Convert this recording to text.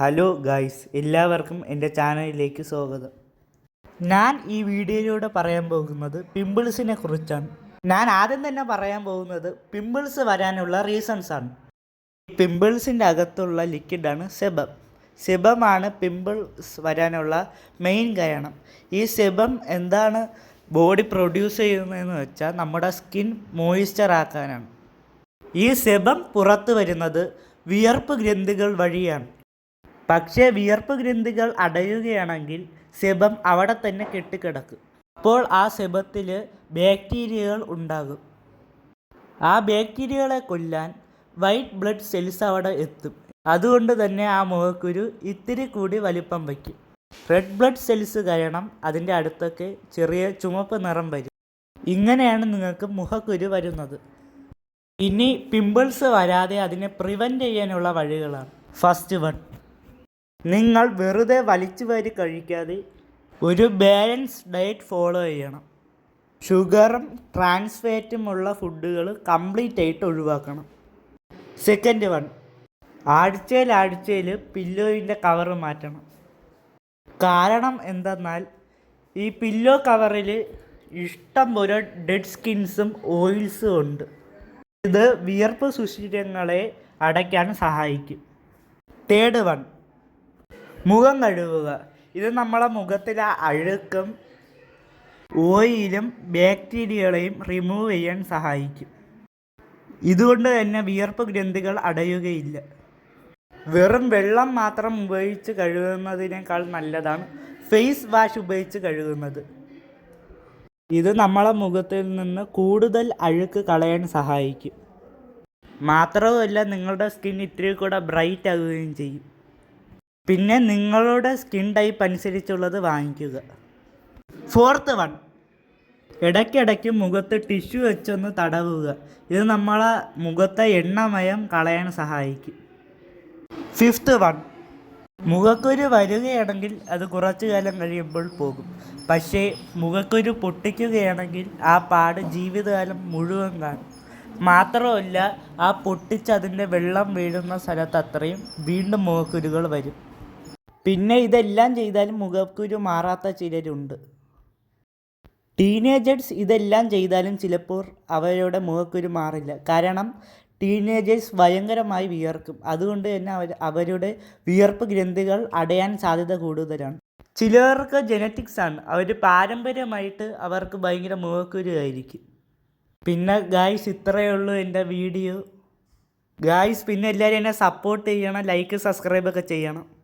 Hello guys എല്ലാവർക്കും എന്റെ ചാനലിലേക്ക് സ്വാഗതം. ഞാൻ ഈ വീഡിയോയിലൂടെ പറയാൻ പോകുന്നത് പിമ്പിൾസിനെ കുറിച്ചാണ്. ഞാൻ ആദ്യം തന്നെ പറയാൻ പോകുന്നത് പിമ്പിൾസ് വരാനുള്ള റീസൺസ് ആണ്. പിമ്പിൾസിന്റെ അകത്തുള്ള ലിക്വിഡാണ് സെബം സെബമാണ് പിമ്പിൾസ് വരാനുള്ള മെയിൻ കാരണം. ഈ സെബം എന്താണ് ബോഡി പ്രൊഡ്യൂസ് ചെയ്യുന്നതെന്ന് വെച്ചാൽ നമ്മുടെ സ്കിൻ മോയിസ്ചർ ആക്കാനാണ്. ഈ സെബം പുറത്തു വരുന്നത് വിയർപ്പ് ഗ്രന്ഥികൾ വഴിയാണ്. പക്ഷേ വിയർപ്പ് ഗ്രന്ഥികൾ അടയുകയാണെങ്കിൽ സെബം അവിടെ തന്നെ കെട്ടിക്കിടക്കും. അപ്പോൾ ആ സെബത്തിൽ ബാക്ടീരിയകൾ ഉണ്ടാകും. ആ ബാക്ടീരിയകളെ കൊല്ലാൻ വൈറ്റ് ബ്ലഡ് സെൽസ് അവിടെ എത്തും. അതുകൊണ്ട് തന്നെ ആ മുഖക്കുരു ഇത്തിരി കൂടി വലിപ്പം വയ്ക്കും. റെഡ് ബ്ലഡ് സെൽസ് കാരണം അതിന്റെ അടുത്തൊക്കെ ചെറിയ ചുമപ്പ് നിറം വരും. ഇങ്ങനെയാണ് നിങ്ങൾക്ക് മുഖക്കുരു വരുന്നത്. ഇനി പിമ്പിൾസ് വരാതെ അതിനെ പ്രിവെന്റ് ചെയ്യാനുള്ള വഴികളാണ്. First one. നിങ്ങൾ വെറുതെ വലിച്ചു വാരി കഴിക്കാതെ ഒരു ബാലൻസ് ഡയറ്റ് ഫോളോ ചെയ്യണം. ഷുഗറും ട്രാൻസ്ഫേറ്റുമുള്ള ഫുഡുകൾ കംപ്ലീറ്റ് ആയിട്ട് ഒഴിവാക്കണം. സെക്കൻഡ് വൺ ആഴ്ചയിൽ ആഴ്ചയിൽ പില്ലോയിന്റെ കവർ മാറ്റണം. കാരണം എന്തെന്നാൽ ഈ പില്ലോ കവറിൽ ഇഷ്ടം പോലെ ഡെഡ് സ്കിൻസും ഓയിൽസും ഉണ്ട്. ഇത് വിയർപ്പ് സുഷിരങ്ങളെ അടയ്ക്കാൻ സഹായിക്കും. തേർഡ് വൺ മുഖം കഴുകുക. ഇത് നമ്മളെ മുഖത്തിലെ അഴുക്കും ഓയിലും ബാക്ടീരിയകളെയും റിമൂവ് ചെയ്യാൻ സഹായിക്കും. ഇതുകൊണ്ട് തന്നെ വിയർപ്പ് ഗ്രന്ഥികൾ അടയുകയില്ല. വെറും വെള്ളം മാത്രം ഉപയോഗിച്ച് കഴുകുന്നതിനേക്കാൾ നല്ലതാണ് ഫേസ് വാഷ് ഉപയോഗിച്ച് കഴുകുന്നത്. ഇത് നമ്മളെ മുഖത്തിൽ നിന്ന് കൂടുതൽ അഴുക്ക് കളയാൻ സഹായിക്കും. മാത്രവുമല്ല നിങ്ങളുടെ സ്കിൻ ഇത്തിരി കൂടെ ബ്രൈറ്റ് ആകുകയും ചെയ്യും. പിന്നെ നിങ്ങളുടെ സ്കിൻ ടൈപ്പ് അനുസരിച്ചുള്ളത് വാങ്ങിക്കുക. ഫോർത്ത് വൺ ഇടയ്ക്കിടയ്ക്ക് മുഖത്ത് ടിഷ്യൂ വെച്ചൊന്ന് തടവുക. ഇത് നമ്മളെ മുഖത്തെ എണ്ണമയം കളയാൻ സഹായിക്കും. ഫിഫ്ത്ത് വൺ മുഖക്കുരു വരികയാണെങ്കിൽ അത് കുറച്ചു കാലം കഴിയുമ്പോൾ പോകും. പക്ഷേ മുഖക്കുരു പൊട്ടിക്കുകയാണെങ്കിൽ ആ പാട് ജീവിതകാലം മുഴുവൻ കാണും. മാത്രമല്ല ആ പൊട്ടിച്ച് അതിന്റെ വെള്ളം വീഴുന്ന സ്ഥലത്ത് അത്രയും വീണ്ടും മുഖക്കുരുകൾ വരും. പിന്നെ ഇതെല്ലാം ചെയ്താലും മുഖക്കുരു മാറാത്ത ചിലരുണ്ട്. ടീനേജേഴ്സ് ഇതെല്ലാം ചെയ്താലും ചിലപ്പോൾ അവരുടെ മുഖക്കുരു മാറില്ല. കാരണം ടീനേജേഴ്സ് ഭയങ്കരമായി വിയർക്കും. അതുകൊണ്ട് തന്നെ അവർ അവരുടെ വിയർപ്പ് ഗ്രന്ഥികൾ അടയാൻ സാധ്യത കൂടുതലാണ്. ചിലർക്ക് ജനറ്റിക്സ് ആണ്. അവർ പാരമ്പര്യമായിട്ട് അവർക്ക് ഭയങ്കര മുഖക്കുരു ആയിരിക്കും. പിന്നെ ഗായ്സ് ഇത്രയേ ഉള്ളൂ എന്റെ വീഡിയോ ഗായ്സ് പിന്നെ എല്ലാവരും എന്നെ സപ്പോർട്ട് ചെയ്യണം ലൈക്ക് സബ്സ്ക്രൈബ് ഒക്കെ ചെയ്യണം.